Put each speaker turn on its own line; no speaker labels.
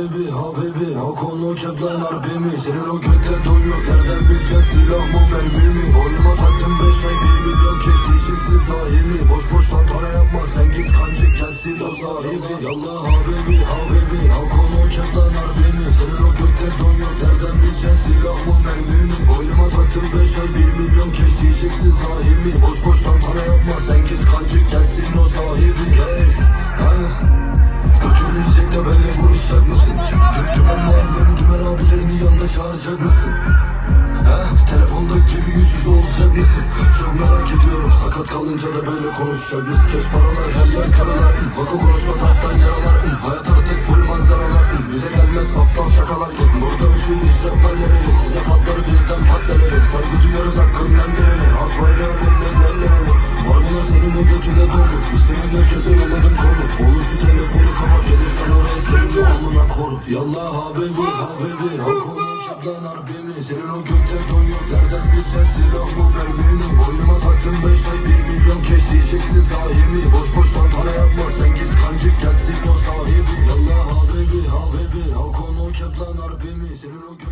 Habibi habibi o konu keplen harbimi Senin o götte doyuyor nereden bileceğiz silah mı mermi mi? Boynuma taktım beş ay bir milyon keşti içimsiz sahibi Boş boş tantana yapma sen git kancı kessin o sahibi. Yallah habibi habibi o konu keplen harbimi Senin o götte doyuyor nereden bileceğiz silah mı mermi mi? Sahimi Boş boş tantana yapma Sen git kancık gelsin o sahibi Hey ha Götünü yiyecek de benimle vuruşacak mısın? Dümen mahallenin dümen abilerini yanında çağıracak mısın? He? Telefondaki gibi yüz yüze olacak mısın? Çok merak ediyorum sakat kalınca da böyle konuşacak mısın? Keş paralar her yer karalar hı. Vako konuşmaz alttan yaralar. Hayat artık full manzaralar. Bize gelmez aptal şakalar. Burada ışıl işrep verleri Yallah habibi habibi Hakkını çatlan harbimi Senin o gökte don yok Nereden bileceksin silah bu mermimi. Boynuma taktın beş ay bir milyon keş diyeceksin sahibi Boş boş tantana yapma sen git kancık gelsin o sahibi. Yallah habibi habibi Hakkını çatlan harbimi Senin o gökte